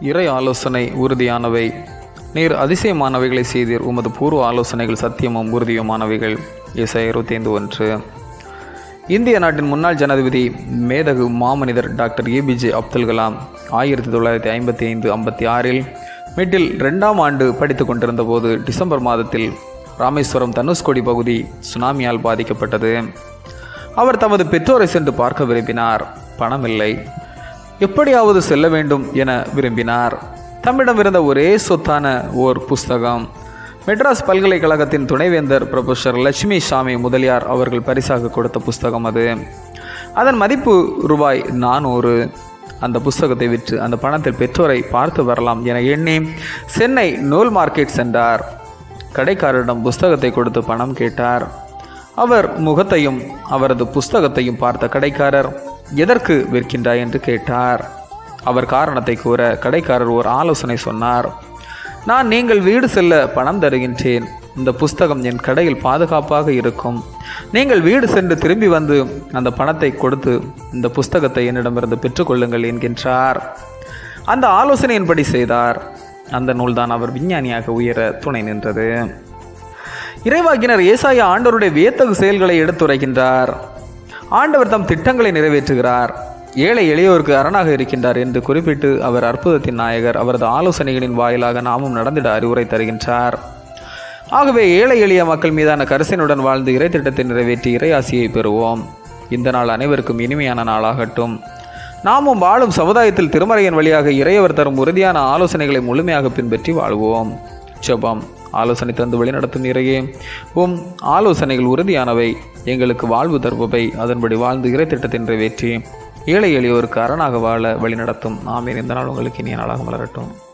இறை ஆலோசனை உறுதியானவை. நீர் அதிசயமானவைகளை செய்தீர். உமது பூர்வ ஆலோசனைகள் சத்தியமும் உறுதியுமானவைகள். இசை இருபத்தி ஐந்து ஒன்று. இந்திய நாட்டின் முன்னாள் ஜனாதிபதி மேதகு மாமனிதர் டாக்டர் ஏபிஜே அப்துல் கலாம் ஆயிரத்தி தொள்ளாயிரத்தி ஐம்பத்தி ஐந்து ஐம்பத்தி ஆறில் மீட்டில் ரெண்டாம் ஆண்டு படித்து கொண்டிருந்த போது டிசம்பர் மாதத்தில் ராமேஸ்வரம் தனுஷ்கோடி பகுதி சுனாமியால் பாதிக்கப்பட்டது. அவர் தமது பெற்றோரை சென்று பார்க்க விரும்பினார். பணமில்லை. எப்படியாவது செல்ல வேண்டும் என விரும்பினார். தம்மிடம் இருந்த ஒரே சொத்தான ஓர் புஸ்தகம். மெட்ராஸ் பல்கலைக்கழகத்தின் துணைவேந்தர் ப்ரொஃபஸர் லட்சுமி சாமி முதலியார் அவர்கள் பரிசாக கொடுத்த புஸ்தகம் அது. அதன் மதிப்பு ரூபாய் நானூறு. அந்த புஸ்தகத்தை விற்று அந்த பணத்தில் பெற்றோரை பார்த்து வரலாம் என எண்ணி சென்னை நூல் மார்க்கெட் சென்றார். கடைக்காரரிடம் புஸ்தகத்தை கொடுத்து பணம் கேட்டார். அவர் முகத்தையும் அவரது புஸ்தகத்தையும் பார்த்த கடைக்காரர் எதற்கு விற்கின்றாய் என்று கேட்டார். அவர் காரணத்தை கூற கடைக்காரர் ஒரு ஆலோசனை சொன்னார். நான் நீங்கள் வீடு செல்ல பணம் தருகின்றேன். இந்த புஸ்தகம் என் கடையில் பாதுகாப்பாக இருக்கும். நீங்கள் வீடு சென்று திரும்பி வந்து அந்த பணத்தை கொடுத்து இந்த புஸ்தகத்தை என்னிடமிருந்து பெற்றுக்கொள்ளுங்கள் என்கின்றார். அந்த ஆலோசனையின்படி செய்தார். அந்த நூல்தான் அவர் விஞ்ஞானியாக உயர துணை நின்றது. இறைவாக்கினர் ஏசாயா ஆண்டருடைய வியத்தகு செயல்களை எடுத்துரைக்கின்றார். ஆண்டவர் தம் திட்டங்களை நிறைவேற்றுகிறார். ஏழை எளியோருக்கு அரணாக இருக்கின்றார் என்று குறிப்பிட்டு அவர் அற்புதத்தின் நாயகர் அவரது ஆலோசனைகளின் வாயிலாக நாமும் நடந்திட அறிவுரை தருகின்றார். ஆகவே ஏழை எளிய மக்கள் மீதான கரிசனுடன் வாழ்ந்து இறை திட்டத்தை நிறைவேற்றி இறையாசியை பெறுவோம். இந்த நாள் அனைவருக்கும் இனிமையான நாளாகட்டும். நாமும் வாழும் சமுதாயத்தில் திருமறையின் வழியாக இறையவர் தரும் உறுதியான ஆலோசனைகளை முழுமையாக பின்பற்றி வாழ்வோம். ஜபம். ஆலோசனை தந்து வழிநடத்தும் இறையே உம் ஆலோசனைகள் உறுதியானவை. எங்களுக்கு வாழ்வு தருபவை. அதன்படி வாழ்ந்து இறை திட்டத்தை நிறைவேற்றி ஏழை எளியோருக்கு அரணாக வாழ வழிநடத்தும். ஆமீன். இந்த நாள் உங்களுக்கு இனிய நாளாக மலரட்டும்.